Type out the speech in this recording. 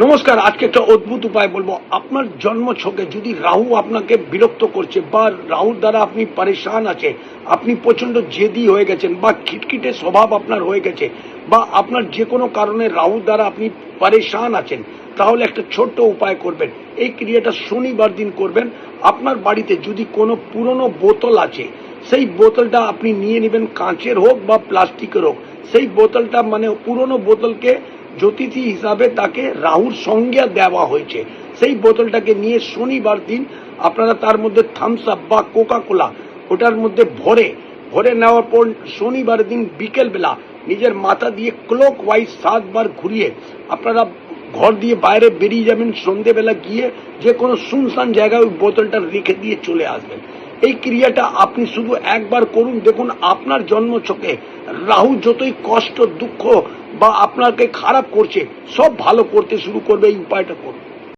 নমস্কার, আজকে একটা অদ্ভুত উপায় বলব। আপনার জন্ম ছকে যদি রাহু আপনাকে বিরক্ত করছে বা রাহুর দ্বারা আপনি পরেশান আছে, আপনি প্রচণ্ড জেদি হয়ে গেছেন বা খিটখিটে স্বভাব আপনার হয়ে গেছে বা আপনার যে কোনো কারণে রাহুর দ্বারা আপনি পরেশান আছেন, তাহলে একটা ছোট্ট উপায় করবেন। এই ক্রিয়াটা শনিবার দিন করবেন। আপনার বাড়িতে যদি কোনো পুরনো বোতল আছে, সেই বোতলটা আপনি নিয়ে নেবেন কাঁচের হোক বা প্লাস্টিকের হোক। সেই বোতলটা মানে পুরনো বোতলকে জ্যোতিষী হিসাবে তাকে রাহুর সংজ্ঞা দেওয়া হয়েছে। সেই বোতলটাকে নিয়ে শনিবার দিন আপনারা তার মধ্যে থামস আপ বা কোকা কোলা ওটার মধ্যে ভরে ভরে নেওয়ার পর শনিবার দিন বিকেলবেলা নিজের মাথা দিয়ে ক্লক ওয়াইজ সাতবার ঘুরিয়ে আপনারা ঘর দিয়ে বাইরে বেরিয়ে যাবেন, সন্ধেবেলা গিয়ে যে কোনো শুনশান জায়গায় ওই বোতলটা রেখে দিয়ে চলে আসবেন। এই ক্রিয়াটা আপনি শুধু একবার করুন, দেখুন আপনার জন্ম চোখে। রাহু যতই কষ্ট, দুঃখ বা আপনাকে খারাপ করছে, সব ভালো করতে শুরু করবে, এই উপায়টা করুন।